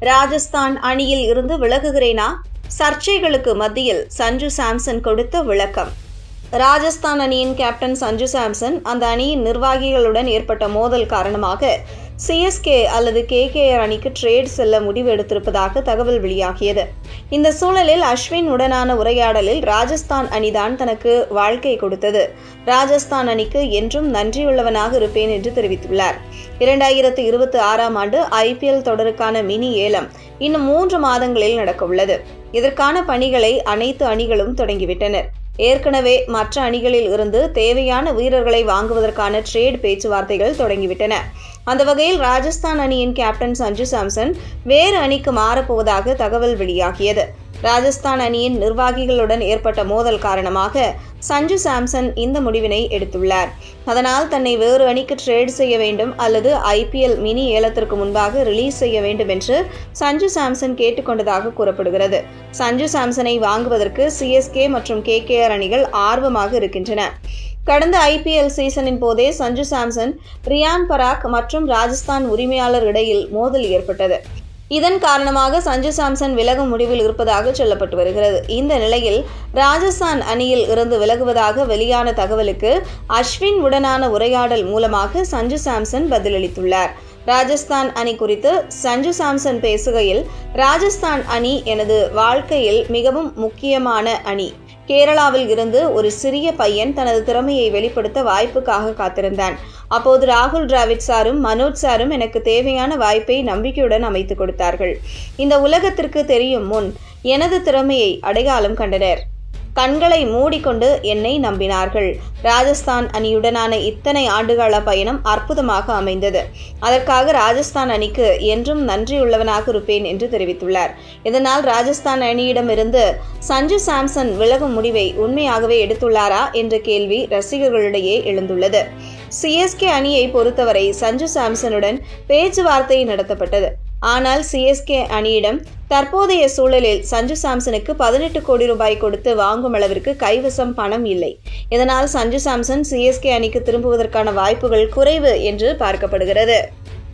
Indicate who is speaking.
Speaker 1: ராஜஸ்தான் அணியில் இருந்து விலகுகிறேனா? சர்ச்சைகளுக்கு மத்தியில் சஞ்சு சாம்சன் கொடுத்த விளக்கம். ராஜஸ்தான் அணியின் கேப்டன் சஞ்சு சாம்சன் அந்த அணியின் நிர்வாகிகளுடன் ஏற்பட்ட மோதல் காரணமாக சிஎஸ்கே அல்லது கேகேஆர் அணிக்கு ட்ரேட் செல்ல முடிவு எடுத்திருப்பதாக தகவல் வெளியாகியது. இந்த சூழலில் அஸ்வின் உடனான உரையாடலில் ராஜஸ்தான் அணிதான் தனக்கு வாழ்க்கை கொடுத்தது. ராஜஸ்தான் அணிக்கு என்றும் நன்றியுள்ளவனாக இருப்பேன் என்று தெரிவித்துள்ளார். இரண்டாயிரத்து இருபத்தி ஆறாம் ஆண்டு ஐபிஎல் தொடருக்கான மினி ஏலம் இன்னும் மூன்று மாதங்களில் நடக்கவுள்ளது. இதற்கான பணிகளை அனைத்து அணிகளும் தொடங்கிவிட்டனர். ஏற்கனவே மற்ற அணிகளில் இருந்து தேவையான வீரர்களை வாங்குவதற்கான ட்ரேட் பேச்சுவார்த்தைகள் தொடங்கிவிட்டன. அந்த வகையில் ராஜஸ்தான் அணியின் கேப்டன் சஞ்சு சாம்சன் வேறு அணிக்கு மாறப்போவதாக தகவல் வெளியாகியது. ராஜஸ்தான் அணியின் நிர்வாகிகளுடன் ஏற்பட்ட மோதல் காரணமாக சஞ்சு சாம்சன் இந்த முடிவினை எடுத்துள்ளார். அதனால் தன்னை வேறு அணிக்கு ட்ரேட் செய்ய வேண்டும் அல்லது ஐபிஎல் மினி ஏலத்திற்கு முன்பாக ரிலீஸ் செய்ய வேண்டும் என்று சஞ்சு சாம்சன் கேட்டுக்கொண்டதாக கூறப்படுகிறது. சஞ்சு சாம்சனை வாங்குவதற்கு சிஎஸ்கே மற்றும் கேகேஆர் அணிகள் ஆர்வமாக இருக்கின்றன. கடந்த ஐபிஎல் சீசனின் போதே சஞ்சு சாம்சன் ரியான் பராக் மற்றும் ராஜஸ்தான் உரிமையாளர் இடையில் மோதல் ஏற்பட்டது. இதன் காரணமாக சஞ்சு சாம்சன் விலகும் முடிவில் இருப்பதாக சொல்லப்பட்டு வருகிறது. இந்த நிலையில் ராஜஸ்தான் அணியில் இருந்து விலகுவதாக வெளியான தகவலுக்கு அஸ்வின் உடனான உரையாடல் மூலமாக சஞ்சு சாம்சன் பதிலளித்துள்ளார். ராஜஸ்தான் அணி குறித்து சஞ்சு சாம்சன் பேசுகையில் ராஜஸ்தான் அணி எனது வாழ்க்கையில் மிகவும் முக்கியமான அணி. கேரளாவில் இருந்து ஒரு சிறிய பையன் தனது திறமையை வெளிப்படுத்த வாய்ப்புக்காக காத்திருந்தான். அப்போது ராகுல் டிராவிட் சாரும் மனோஜ் சாரும் எனக்கு தேவையான வாய்ப்பை நம்பிக்கையுடன் அமைத்துக் கொடுத்தார்கள். இந்த உலகத்திற்கு தெரியும் முன் எனது திறமையை அடையாளம் கண்டனர். கண்களை மூடிக்கொண்டு என்னை நம்பினார்கள். ராஜஸ்தான் அணியுடனான இத்தனை ஆண்டுகால பயணம் அற்புதமாக அமைந்தது. அதற்காக ராஜஸ்தான் அணிக்கு என்றும் நன்றியுள்ளவனாக இருப்பேன் என்று தெரிவித்துள்ளார். இதனால் ராஜஸ்தான் அணியிடமிருந்து சஞ்சு சாம்சன் விலகும் முடிவை உண்மையாகவே எடுத்துள்ளாரா என்ற கேள்வி ரசிகர்களிடையே எழுந்துள்ளது. சிஎஸ்கே அணியை பொறுத்தவரை சஞ்சு சாம்சனுடன் பேச்சுவார்த்தை நடத்தப்பட்டது. ஆனால் சிஎஸ்கே அணியிடம் தற்போதைய சூழலில் சஞ்சு சாம்சனுக்கு பதினெட்டு கோடி ரூபாய் கொடுத்து வாங்கும் அளவிற்கு கைவசம் பணம் இல்லை. இதனால் சஞ்சு சாம்சன் சிஎஸ்கே அணிக்கு திரும்புவதற்கான வாய்ப்புகள் குறைவு என்று பார்க்கப்படுகிறது.